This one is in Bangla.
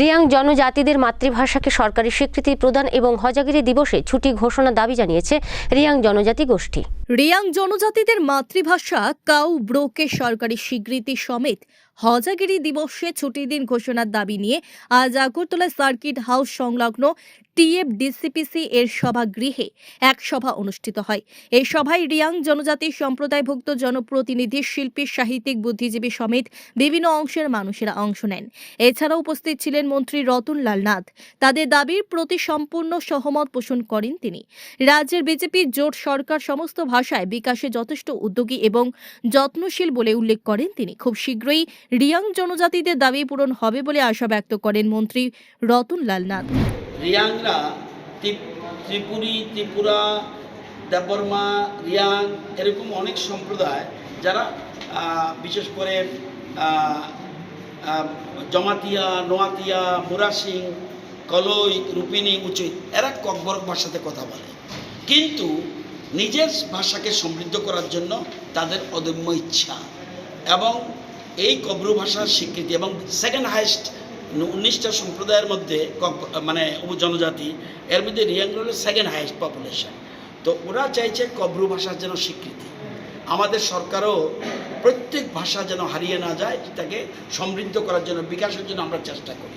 রিয়াং জনজাতিদের মাতৃভাষাকে সরকারি স্বীকৃতি প্রদান এবং হজাগিরি দিবসে ছুটি ঘোষণা দাবি জানিয়েছে রিয়াং জনজাতি গোষ্ঠী। রিয়াং জনজাতিদের মাতৃভাষা কাউ ব্রোকে সরকারি স্বীকৃতি সমেত হজাগিরি দিবসে ছুটির দিন ঘোষণার দাবি নিয়ে আজ আগরতলা সার্কিট হাউস সংলগ্ন টিএফ ডিসিপিসি এর সভাগৃহে এক সভা অনুষ্ঠিত হয়। এই সভায় রিয়াং জনজাতি সম্প্রদায়ভুক্ত জনপ্রতিনিধি, শিল্পী, সাহিত্যিক, বুদ্ধিজীবী সমেত বিভিন্ন অংশের মানুষেরা অংশ নেন। এছাড়াও উপস্থিত ছিলেন মন্ত্রী রতনলাল নাথ। তাদের দাবির প্রতি সম্পূর্ণ সহমত পোষণ করেন তিনি। রাজ্যের বিজেপি জোট সরকার সমস্ত ভাষায় বিকাশে যথেষ্ট উদ্যোগী এবং যত্নশীল বলে উল্লেখ করেন তিনি। খুব শীঘ্রই রিয়াং জনজাতিদের দাবি পূরণ হবে বলে আশা ব্যক্ত করেন মন্ত্রী রতনলাল নাথ। রিয়াংরা ত্রিপ- ত্রিপুরী, ত্রিপুরা, দেববর্মা, রিয়াং এরকম অনেক সম্প্রদায় যারা বিশেষ করে জমাতিয়া, নোয়াতিয়া, মুরাসিং, কলই, রূপিনী উচিত এরা ককবরক ভাষাতে কথা বলে। কিন্তু নিজের ভাষাকে সমৃদ্ধ করার জন্য তাদের অদম্য ইচ্ছা এবং এই কব্র ভাষার স্বীকৃতি এবং সেকেন্ড হাইস্ট উনিশটা সম্প্রদায়ের মধ্যে মানে জনজাতি এর মধ্যে রিয়াংরা হলো সেকেন্ড হাইস্ট পপুলেশন তো ওরা চাইছে কব্র ভাষার যেন স্বীকৃতি। আমাদের সরকারও প্রত্যেক ভাষা যেন হারিয়ে না যায় তাকে সমৃদ্ধ করার জন্য, বিকাশের জন্য আমরা চেষ্টা করি।